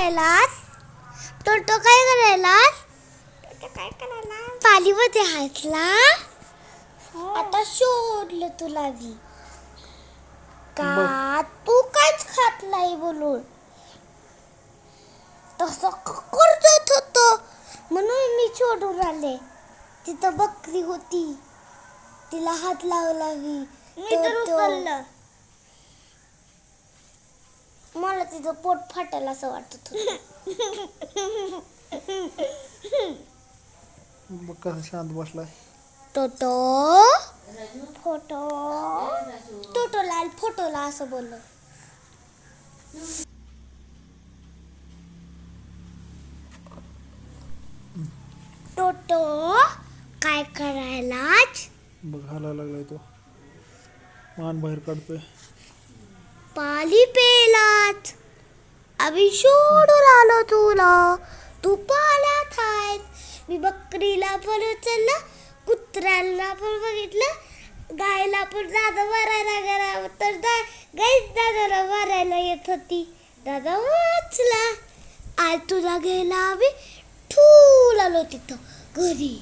करायलास? टोटो काय करायलास? काय करायला पालीमध्ये हातला आता शोधलं तुला मी. का तू काहीच खात नाही बोलून तसं करत होतो. म्हणून मी शोधून आले. तिथं बकरी होती. तिला हात लावला मी. मी तर तो- तो- उचललं. मला तिचं पोट फाटेल असं वाटत होतं. कसं शांत बसलाय? टोटो. फोटो. टोटो लाल फोटोला असं बोललो. टोटो काय करायलाच? बघ हालायला लागलाय तो. मान बाहेर काढतोय. पाली पेलाच आम्ही शोधून आलो तुला। तू पाल्यात आहेत मी बकरीला पण उचललं कुत्र्याला पण बघितलं. गायला पण दादा मरायला गेला तर दा गाईच दादाला मरायला येत होती. दादा वाचला. आज तुला गेला आम्ही ठूल आलो तिथं घरी.